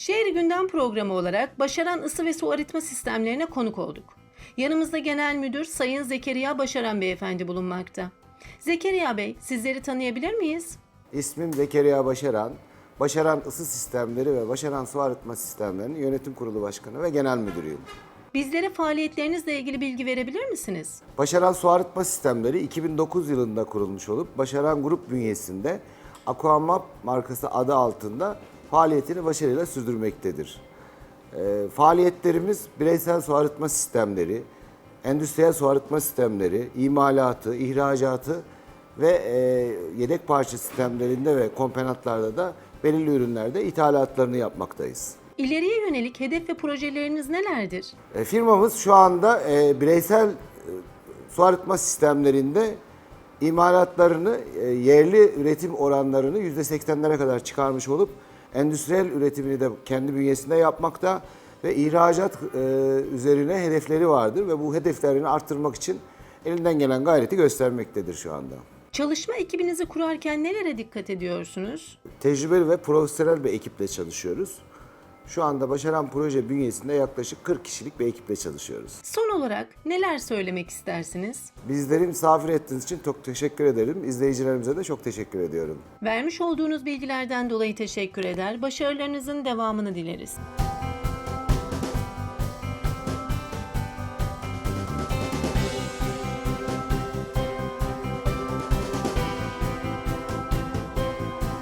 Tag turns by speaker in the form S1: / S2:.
S1: Şehir Gündem programı olarak başaran ısı ve su arıtma sistemlerine konuk olduk. Yanımızda Genel Müdür Sayın Zekeriya Başaran Beyefendi bulunmakta. Zekeriya Bey, sizleri tanıyabilir miyiz?
S2: İsmim Zekeriya Başaran. Başaran Isı Sistemleri ve Başaran Su Arıtma Sistemlerinin Yönetim Kurulu Başkanı ve Genel Müdürüyüm.
S1: Bizlere faaliyetlerinizle ilgili bilgi verebilir misiniz?
S2: Başaran Su Arıtma Sistemleri 2009 yılında kurulmuş olup Başaran Grup bünyesinde Aquamap markası adı altında faaliyetini başarıyla sürdürmektedir. Ee, faaliyetlerimiz bireysel su arıtma sistemleri, endüstriyel su arıtma sistemleri, imalatı, ihracatı ve e, yedek parça sistemlerinde ve komponentlarda da belirli ürünlerde ithalatlarını yapmaktayız.
S1: İleriye yönelik hedef ve projeleriniz nelerdir?
S2: E, firmamız şu anda e, bireysel e, su arıtma sistemlerinde imalatlarını e, yerli üretim oranlarını %80'lere kadar çıkarmış olup endüstriyel üretimini de kendi bünyesinde yapmakta ve ihracat e, üzerine hedefleri vardır ve bu hedeflerini arttırmak için elinden gelen gayreti göstermektedir şu anda.
S1: Çalışma ekibinizi kurarken nelere dikkat ediyorsunuz?
S2: Tecrübeli ve profesyonel bir ekiple çalışıyoruz. Şu anda Başaran Proje bünyesinde yaklaşık 40 kişilik bir ekiple çalışıyoruz.
S1: Son olarak neler söylemek istersiniz?
S2: Bizleri misafir ettiğiniz için çok teşekkür ederim. İzleyicilerimize de çok teşekkür ediyorum.
S1: Vermiş olduğunuz bilgilerden dolayı teşekkür eder, başarılarınızın devamını dileriz.